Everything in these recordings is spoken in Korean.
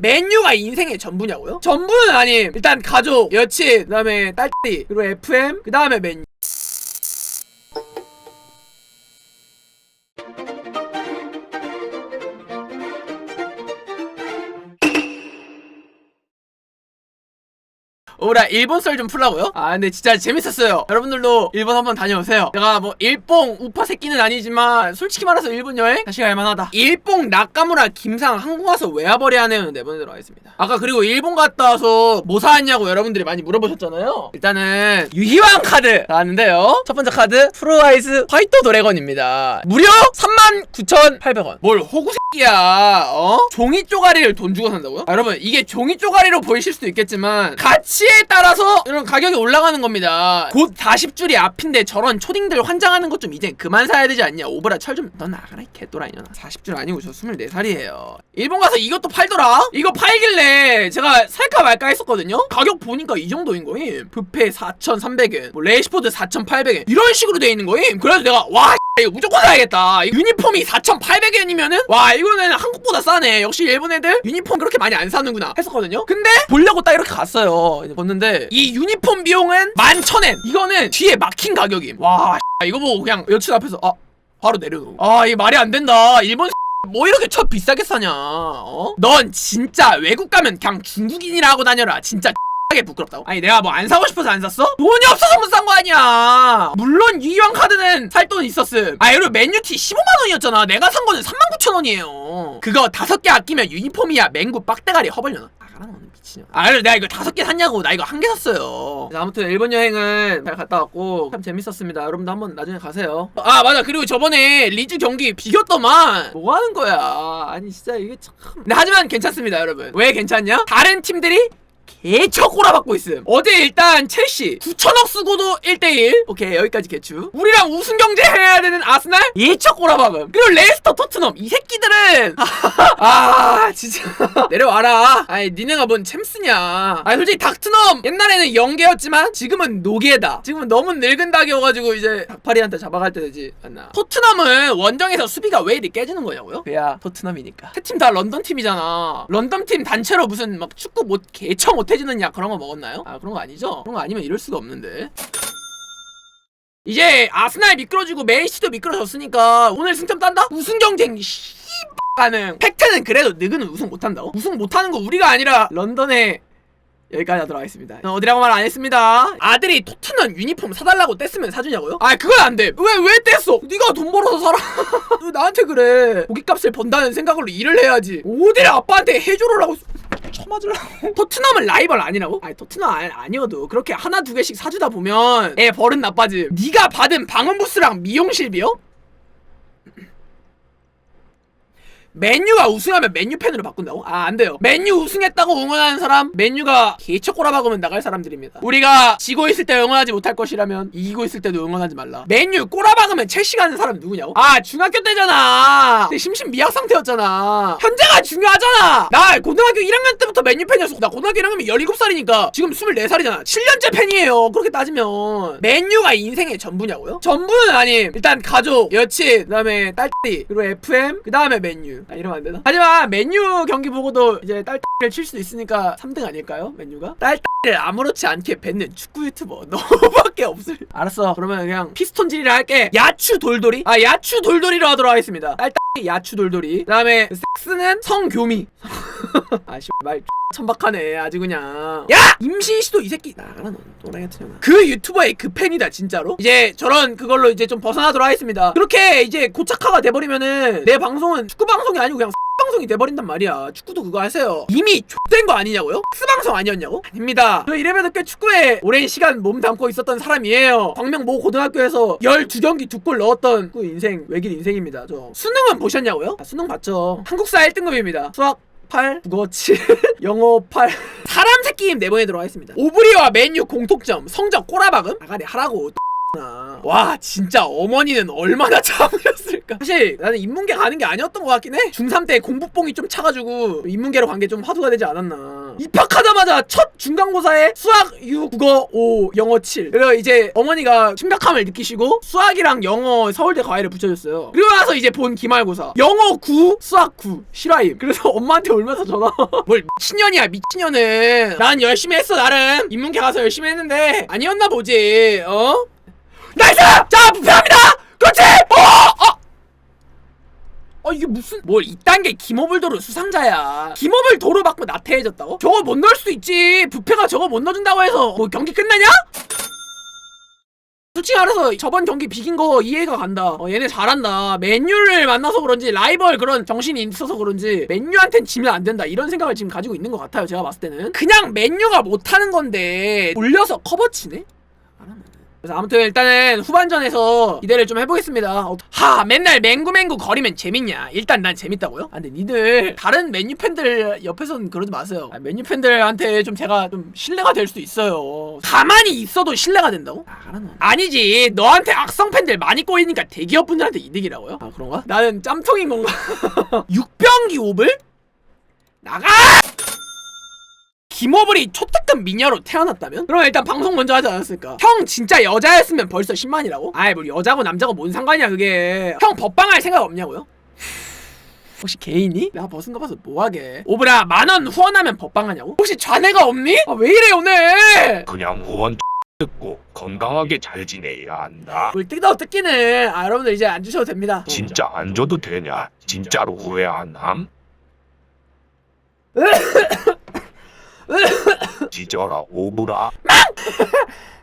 맨유가 인생의 전부냐고요? 전부는 아님. 일단 가족, 여친, 그다음에 딸띠, 그리고 FM, 그다음에 맨유. 오라 일본 썰 좀 풀라고요? 아 근데 진짜 재밌었어요. 여러분들도 일본 한번 다녀오세요. 제가 뭐 일뽕 우파 새끼는 아니지만 솔직히 말해서 일본 여행? 다시 갈만하다. 일뽕 나카무라 김상 한국 와서 왜 와버리 하네요. 내보내도록 하겠습니다. 아까 그리고 일본 갔다 와서 뭐 사왔냐고 여러분들이 많이 물어보셨잖아요. 일단은 유희왕 카드 나왔는데요. 첫 번째 카드 프로아이즈 화이트 도래건입니다. 무려 39,800원. 뭘 호구 새끼야. 어? 종이 쪼가리를 돈 주고 산다고요? 아, 여러분 이게 종이 쪼가리로 보이실 수도 있겠지만 가 치에 따라서 이런 가격이 올라가는 겁니다. 곧 40줄이 앞인데 저런 초딩들 환장하는 것 좀 이제 그만 사야 되지 않냐. 오브라 철 좀 너 나가라 이 개또라 이년아. 40줄 아니고 저 24살이에요. 일본 가서 이것도 팔더라? 이거 팔길래 제가 살까 말까 했었거든요? 가격 보니까 이 정도인 거임. 뷔페 4,300엔 뭐 레시포드 4,800엔 이런 식으로 돼 있는 거임. 그래서 내가 와 이거 무조건 사야겠다. 이 유니폼이 4,800엔이면은 와 이거는 한국보다 싸네. 역시 일본 애들 유니폼 그렇게 많이 안 사는구나 했었거든요. 근데 보려고 딱 이렇게 갔어요. 이제 봤는데 이 유니폼 비용은 11,000엔. 이거는 뒤에 막힌 가격임. 와 이거 보고 그냥 여친 앞에서 아 바로 내려놓고 아이 말이 안 된다. 일본 뭐 이렇게 첫 비싸게 사냐? 어? 넌 진짜 외국 가면 그냥 중국인이라 하고 다녀라. 진짜 하게 부끄럽다고? 아니 내가 뭐 안 사고 싶어서 안 샀어? 돈이 없어서 못 산 거 아니야. 물론 유희왕 카드는 살 돈 있었음. 아 그리고 맨유티 15만원이었잖아. 내가 산 거는 39,000원이에요. 그거 다섯 개 아끼면 유니폼이야. 맹구 빡대가리 허벌려나 나가라 너는 미친년. 아 그래 내가 이거 다섯 개 샀냐고. 나 이거 한 개 샀어요. 아무튼 일본 여행은 잘 갔다 왔고 참 재밌었습니다. 여러분도 한번 나중에 가세요. 아 맞아. 그리고 저번에 리즈 경기 비겼더만. 뭐 하는 거야? 아니 진짜 이게 참. 근데 하지만 괜찮습니다 여러분. 왜 괜찮냐? 다른 팀들이 개척 꼬라박고 있음. 어제 일단 첼시 9천억 쓰고도 1대1. 오케이 여기까지 개추. 우리랑 우승 경제 해야 되는 아스날 예척 꼬라박음. 그리고 레스터 토트넘 이 새끼들은 아 진짜 내려와라. 아니 니네가 뭔 챔스냐. 아니 솔직히 닥트넘 옛날에는 영계였지만 지금은 노계다. 지금은 너무 늙은 닭이어가지고 이제 닭파리한테 잡아갈 때 되지 않나. 토트넘은 원정에서 수비가 왜 이리 깨지는 거냐고요? 그야 토트넘이니까. 세 팀 다 런던 팀이잖아. 런던 팀 단체로 무슨 막 축구 못 개처 못 해주느냐 그런 거 먹었나요? 아 그런 거 아니죠? 그런 거 아니면 이럴 수가 없는데. 이제 아스날 미끄러지고 맨시티도 미끄러졌으니까 오늘 승점 딴다? 우승 경쟁 씨 가능. 팩트는 그래도 느그는 우승 못한다고? 우승 못하는 거 우리가 아니라 런던에 여기까지 하도록 하겠습니다. 어, 어디라고 말 안 했습니다. 아들이 토트넘 유니폼 사달라고 뗐으면 사주냐고요? 아 그건 안 돼. 왜왜 뗐어? 네가 돈 벌어서 살아. 왜 나한테 그래? 고깃값을 번다는 생각으로 일을 해야지. 어디를 아빠한테 해주라고 쳐맞으라고. 토트넘은 라이벌 아니라고? 아니 토트넘 아, 아니 어도 그렇게 하나 두 개씩 사주다 보면 애 버릇 나빠짐. 네가 받은 방음 부스랑 미용실비요? 맨유가 우승하면 맨유 팬으로 바꾼다고? 아, 안 돼요. 맨유 우승했다고 응원하는 사람, 맨유가 개척 꼬라박으면 나갈 사람들입니다. 우리가 지고 있을 때 응원하지 못할 것이라면 이기고 있을 때도 응원하지 말라. 맨유 꼬라박으면 첼시 가는 사람 누구냐고? 아, 중학교 때잖아. 근데 심신 미약 상태였잖아. 현재가 중요하잖아. 나 고등학교 1학년 때부터 맨유 팬이었어. 나 고등학교 1학년이면 17살이니까 지금 24살이잖아. 7년째 팬이에요. 그렇게 따지면. 맨유가 인생의 전부냐고요? 전부는 아님. 일단 가족, 여친, 그 다음에 딸띠, 그리고 FM, 그 다음에 맨유. 아, 이러면 안 되나? 하지만 맨유 경기 보고도 이제 딸띠를 칠 수도 있으니까 3등 아닐까요? 맨유가? 딸띠를 아무렇지 않게 뱉는 축구 유튜버 너밖에 없을. 알았어. 그러면 그냥 피스톤질이라 할게. 야추 돌돌이? 아, 야추 돌돌이로 하도록 하겠습니다. 딸띠 야추 돌돌이. 그 다음에 섹스는 성교미. 아, 씨, 말 천박하네 아주 그냥. 야! 임신시도 이 새끼. 나가라 너 또라이 같은 년아 그 유튜버의 그 팬이다 진짜로? 이제 저런 그걸로 이제 좀 벗어나도록 하겠습니다. 그렇게 이제 고착화가 돼버리면은 내 방송은 축구 방송이 아니고 그냥 방송이 돼버린단 말이야. 축구도 그거 하세요. 이미 X된 거 아니냐고요? X방송 아니었냐고? 아닙니다. 저 이래봬도 꽤 축구에 오랜 시간 몸 담고 있었던 사람이에요. 광명 모 고등학교에서 12경기 두 골 넣었던 그 인생 외길 인생입니다 저. 수능은 보셨냐고요? 아, 수능 봤죠. 한국사 1등급입니다. 수학 8, 국어 7, 영어 8 사람 새끼임 내보내도록 하겠습니다. 오브리와 맨유 공통점 성적 꼬라박음? 아가리 하라고 나. 와 진짜 어머니는 얼마나 참으셨을까. 사실 나는 인문계 가는 게 아니었던 것 같긴 해. 중3 때 공부뽕이 좀 차가지고 인문계로 간 게 좀 화두가 되지 않았나 입학하자마자 첫 중간고사에 수학 6, 국어 5, 영어 7 그래서 이제 어머니가 심각함을 느끼시고 수학이랑 영어 서울대 과외를 붙여줬어요 그리고 나서 이제 본 기말고사 영어 9, 수학 9 실화임 그래서 엄마한테 울면서 전화 뭘 미친년이야 미친년은 난 열심히 했어 나름 인문계 가서 열심히 했는데 아니었나 보지 어? 나이스! 자 부패합니다! 그렇지! 어! 어! 어 이게 무슨 뭘 이딴 게 김어불도르 수상자야 김어불도르 받고 나태해졌다고? 저거 못 넣을 수도 있지 부패가 저거 못 넣어준다고 해서 뭐 경기 끝나냐? 솔직히 말해서 저번 경기 비긴 거 이해가 간다 어, 얘네 잘한다 맨유를 만나서 그런지 라이벌 그런 정신이 있어서 그런지 맨유한텐 지면 안 된다 이런 생각을 지금 가지고 있는 것 같아요 제가 봤을 때는 그냥 맨유가 못하는 건데 올려서 커버치네? 그래서 아무튼 일단은 후반전에서 기대를 좀 해보겠습니다. 어, 하 맨날 맹구맹구 거리면 재밌냐? 일단 난 재밌다고요? 아 근데 니들 다른 맨유 팬들 옆에선 그러지 마세요. 아, 맨유 팬들한테 좀 제가 좀 신뢰가 될 수도 있어요. 가만히 있어도 신뢰가 된다고? 아. 아니지 너한테 악성 팬들 많이 꼬이니까 대기업 분들한테 이득이라고요? 아 그런가? 나는 짬통인 건가? 6병기 5불? 나가! 김호블이 초특급 미녀로 태어났다면? 그럼 일단 방송 먼저 하지 않았을까? 형 진짜 여자였으면 벌써 10만이라고? 아이 뭐 여자고 남자고 뭔 상관이야 그게 형 법방할 생각 없냐고요? 혹시 개인이? 내가 벗은 거 봐서 뭐하게 오브라 만원 후원하면 법방하냐고? 혹시 좌뇌가 없니? 아 왜 이래 오늘 그냥 후원 듣고 건강하게 잘 지내야 한다. 뭘 뜯어 뜯기는 아 여러분들 이제 안 주셔도 됩니다 진짜 안 줘도 되냐? 진짜로 후회 안 함? 지져라 오브라.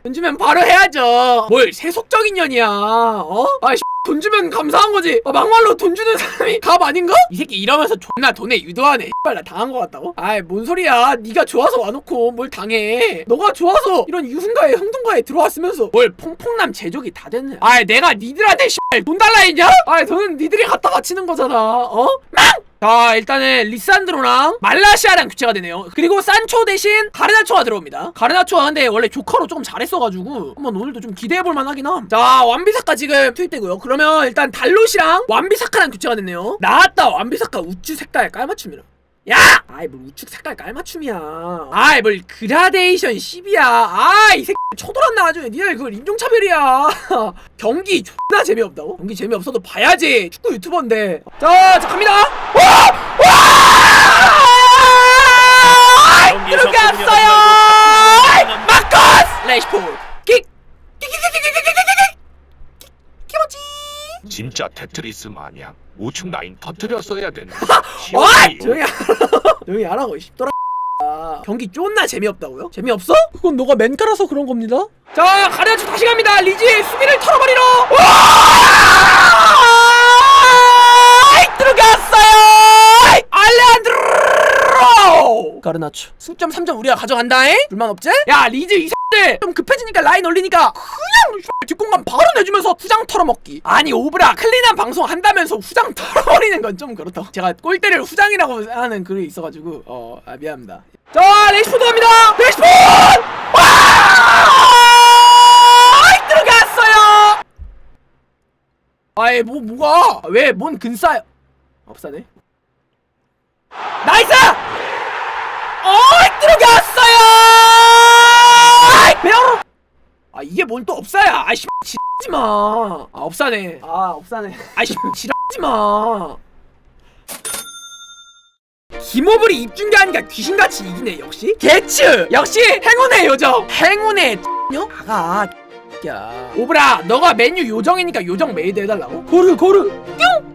돈 주면 바로 해야죠. 뭘 세속적인 년이야. 어? 아이 돈 주면 감사한 거지. 아, 막말로 돈 주는 사람이 갑 아닌가? 이 새끼 이러면서 존나 돈에 유도하네. 빨나 당한 거 같다고? 아이 뭔 소리야. 네가 좋아서 와놓고 뭘 당해. 너가 좋아서 이런 유흥가에 흥동가에 들어왔으면서 뭘 퐁퐁남 제조기 다 됐네. 아이 내가 니들한테 돈 달라 했냐? 아이 돈은 니들이 갖다 바치는 거잖아. 어? 망! 자 일단은 리산드로랑 말라시아랑 교체가 되네요. 그리고 산초 대신 가르나초가 들어옵니다. 가르나초가 근데 원래 조커로 조금 잘했어가지고 한번 오늘도 좀 기대해볼만 하긴 함자 완비사카 지금 투입되고요. 그러면 일단 달롯이랑 완비사카랑 교체가 됐네요. 나왔다 완비사카 우측 색깔 깔맞춤이라 야! 아이 뭘 우측 색깔 깔맞춤이야 아이 뭘 그라데이션 10이야 아이 새끼 쳐돌았나 아주 니네 그걸 인종차별이야 경기 존나 재미없다고? 경기 재미없어도 봐야지 축구 유튜버인데 자, 자 갑니다 와! 와! 들어갔어요 마커스 레시포 킥! 진짜 테트리스 마냥 우측 라인 터트렸어야 된다. 어이! 조용히 하라 조용히 하라고 십더라 경기 존나 재미없다고요? 재미없어? 그건 너가 맨깔아서 그런 겁니다 자 가려주 다시 갑니다 리지의 수비를 털어버리러 와! 들어갔어요 알레한드로 가르나초 승점 3점 우리가 가져간다잉 불만 없지? 야 리즈 이 X들 좀 급해지니까 라인 올리니까 그냥 뒷공간 바로 내주면서 후장 털어먹기. 아니 오브라 클린한 방송 한다면서 후장 털어버리는 건 좀 그렇다고 제가 골대를 후장이라고 하는 글이 있어가지고 어 아, 미안합니다. 자 레시포드 갑니다! 레시포드! 와! 들어갔어요! 아이 뭐 뭐가? 왜 뭔 근싸요 없사네. 나이스! 어이 들어갔어요 배워 아 이게 뭔또 없사야. 아이씨 지지마. 아 없사네 아 없사네 아이씨 지지마. 김호블이 입중계 하니까 귀신같이 이기네 역시. 개츠! 역시 행운의 요정. 행운의 요 아가. 야. 오브라 너가 메뉴 요정이니까 요정 메이드 해달라고. 고르 고르. 뿅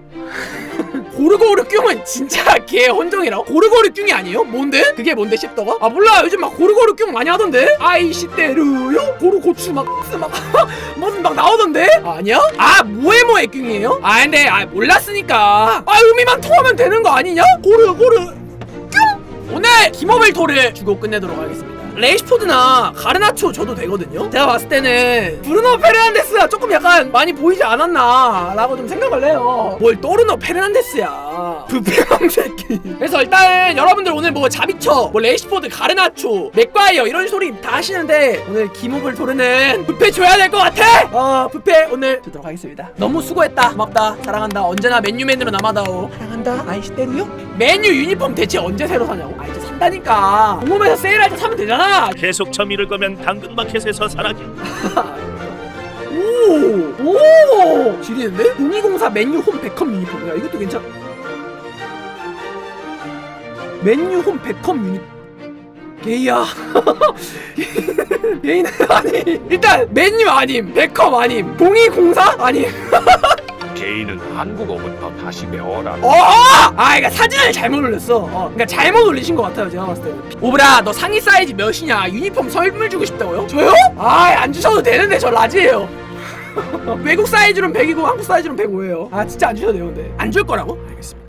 고르고르 뀨은 진짜 개 혼종이라고? 고르고르 뀨이 아니에요? 뭔데? 그게 뭔데 씹더가? 아 몰라 요즘 막 고르고르 뀨 많이 하던데? 아이씨 때르요? 고르고추 막 막, 무슨 막 나오던데? 아, 아니야? 아 모에모에 뀨이에요? 아 근데 아 몰랐으니까 아 의미만 통하면 되는 거 아니냐? 고르 고르 뀨 오늘 김호벨 토를 주고 끝내도록 하겠습니다 레이시포드나 가르나초 줘도 되거든요? 제가 봤을 때는 브루노 페르난데스가 조금 약간 많이 보이지 않았나 라고 좀 생각을 해요. 뭘 또르노 페르난데스야. 부패왕 새끼. 그래서 일단 여러분들 오늘 뭐 자비처 뭐 레이시포드 가르나초 맥과이어 이런 소리 다 하시는데 오늘 김호블 토르는 부패 줘야 될 것 같아! 어 부패 오늘 주도록 하겠습니다. 너무 수고했다. 고맙다. 사랑한다. 언제나 맨유맨으로 남아다오. 산다. 아이시테루요? 맨유 유니폼 대체 언제 새로 사냐고? 아 이제 산다니까 공홈에서 세일할 때 사면 되잖아 계속 점 잃을 거면 당근마켓에서 사라게. 오! 오! 지리는데? 0204 맨유 홈 백컴 유니폼 야 이것도 괜찮 맨유 홈 백컴 유니 게이야 게이는 아니 일단 맨유 아님 백컴 아님 0204 아님 개인은 한국어부터 다시 배워라. 어! 아, 그러니까 사진을 잘못 올렸어. 어, 그러니까 잘못 올리신 것 같아요. 제가 봤을 때는. 오브라, 너 상의 사이즈 몇이냐? 유니폼 선물 주고 싶다고요? 저요? 아, 안 주셔도 되는데 저 라지예요. 외국 사이즈는 100이고 한국 사이즈는 105예요. 아, 진짜 안 주셔도 돼요, 근데. 안 줄 거라고? 알겠습니다.